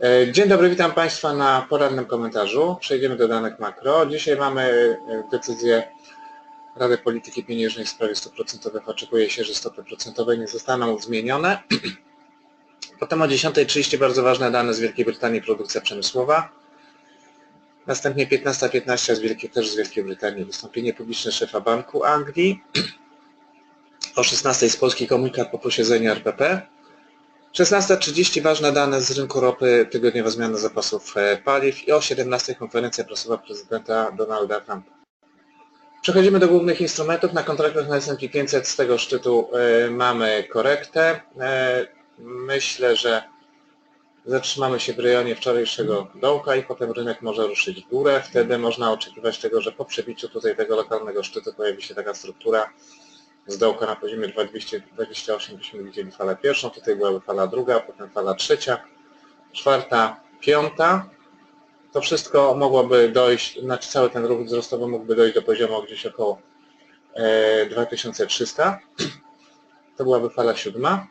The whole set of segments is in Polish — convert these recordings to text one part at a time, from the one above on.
E, Dzień dobry, witam Państwa na porannym komentarzu. Przejdziemy do danych makro. Dzisiaj mamy e, decyzję Rady Polityki Pieniężnej w sprawie stóp procentowych. Oczekuje się, że stopy procentowe nie zostaną zmienione. Potem o 10.30 bardzo ważne dane z Wielkiej Brytanii, produkcja przemysłowa. Następnie 15.15 z Wielkiej, też z Wielkiej Brytanii wystąpienie publiczne szefa Banku Anglii. O 16.00 z Polski komunikat po posiedzeniu RPP. 16.30 ważne dane z rynku ropy, tygodniowa zmiana zapasów e, paliw i o 17.00 konferencja prasowa prezydenta Donalda Trumpa. Przechodzimy do głównych instrumentów. Na kontraktach na S&P 500 z tego szczytu e, mamy korektę. E, myślę, że zatrzymamy się w rejonie wczorajszego dołka i potem rynek może ruszyć w górę. Wtedy można oczekiwać tego, że po przebiciu tutaj tego lokalnego szczytu pojawi się taka struktura z dołka na poziomie 2228 byśmy widzieli falę pierwszą, tutaj byłaby fala druga, potem fala trzecia, czwarta, piąta. To wszystko mogłoby dojść, znaczy cały ten ruch wzrostowy mógłby dojść do poziomu gdzieś około e, 2300. To byłaby fala siódma.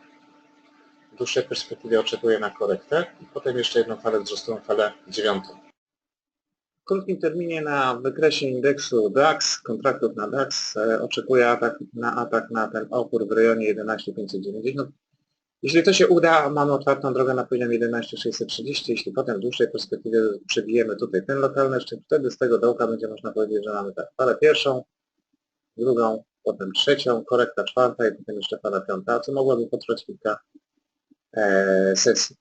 W dłuższej perspektywie oczekuję na korektę i potem jeszcze jedną falę wzrostową, falę dziewiątą. Krótkim terminie na wykresie indeksu DAX, kontraktów na DAX, e, oczekuję atak na atak na ten opór w rejonie 11590. Jeśli to się uda, mamy otwartą drogę na poziom 11630. Jeśli potem w dłuższej perspektywie przebijemy tutaj ten lokalny szczyt, wtedy z tego dołka będzie można powiedzieć, że mamy tak falę pierwszą, drugą, potem trzecią, korekta czwarta i potem jeszcze fala piąta, co mogłoby potrwać kilka e, sesji.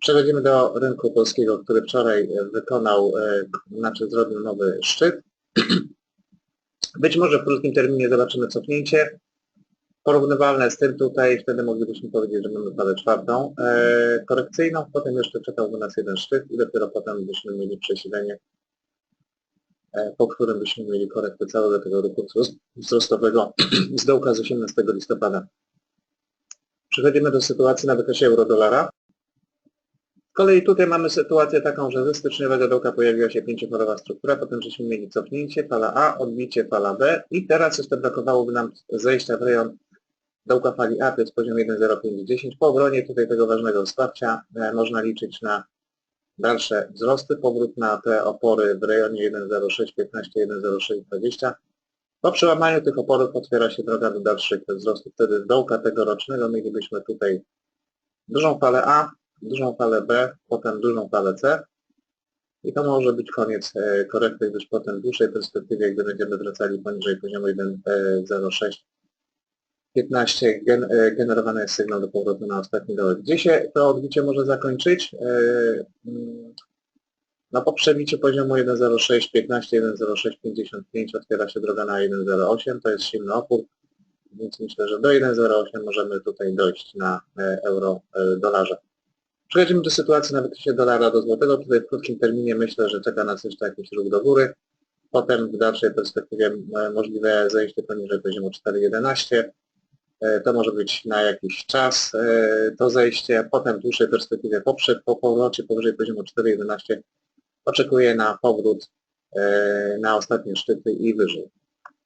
Przechodzimy do rynku polskiego, który wczoraj wykonał, e, znaczy zrobił nowy szczyt. Być może w krótkim terminie zobaczymy cofnięcie porównywalne z tym tutaj, wtedy moglibyśmy powiedzieć, że mamy falę czwartą e, korekcyjną, potem jeszcze czekałby nas jeden szczyt i dopiero potem byśmy mieli przesilenie, e, po którym byśmy mieli korektę całego tego ruchu wzrostowego z dołka z 18 listopada. Przechodzimy do sytuacji na wykresie euro-dolara. Kolei tutaj mamy sytuację taką, że ze styczniowego dołka pojawiła się pięciofalowa struktura, potem żeśmy mieli cofnięcie, fala A, odbicie, fala B i teraz jeszcze brakowałoby nam zejścia w rejon dołka fali A, to jest poziom 1,0510. Po obronie tutaj tego ważnego wsparcia e, można liczyć na dalsze wzrosty, powrót na te opory w rejonie 1,0615, 1,0620. Po przełamaniu tych oporów otwiera się droga do dalszych wzrostów. Wtedy z dołka tegorocznego mielibyśmy tutaj dużą falę A, dużą falę B, potem dużą falę C. I to może być koniec e, korekty, gdyż potem w dłuższej perspektywie, gdy będziemy wracali poniżej poziomu 1,06 15 gen, e, generowany jest sygnał do powrotu na ostatni dołek. Gdzie się to odbicie może zakończyć? E, mm, no po przebiciu poziomu 1.06, 15, 1.06, 55 otwiera się droga na 1.08, to jest silny opór, więc myślę, że do 1.08 możemy tutaj dojść na euro Przechodzimy do sytuacji na wykresie dolara do złotego. Tutaj w krótkim terminie myślę, że czeka nas jeszcze jakiś ruch do góry. Potem w dalszej perspektywie możliwe zejście poniżej poziomu 4,11. To może być na jakiś czas to zejście. Potem w dłuższej perspektywie poprzed, po powrocie powyżej poziomu 4,11 oczekuję na powrót na ostatnie szczyty i wyżej.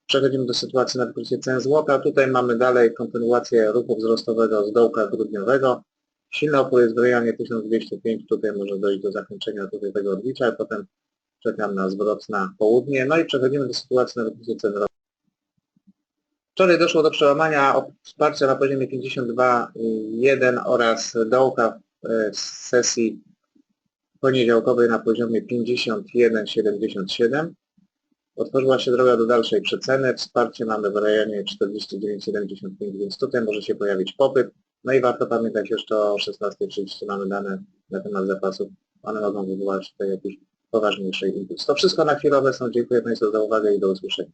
Przechodzimy do sytuacji na wykresie cen złota. Tutaj mamy dalej kontynuację ruchu wzrostowego z dołka grudniowego. Silny opór jest w rejonie 1205, tutaj może dojść do zakończenia tutaj tego odbicia, a potem czekam na zwrot na południe. No i przechodzimy do sytuacji na wykresie cen. Wczoraj doszło do przełamania wsparcia na poziomie 52,1 oraz dołka w sesji poniedziałkowej na poziomie 51,77. Otworzyła się droga do dalszej przeceny, wsparcie mamy w rejonie 49,75, więc tutaj może się pojawić popyt. No i warto pamiętać jeszcze o 16.30 mamy dane na temat zapasów. One mogą wywołać tutaj jakiś poważniejszy impuls. To wszystko na chwilowe są. Dziękuję Państwu za uwagę i do usłyszenia.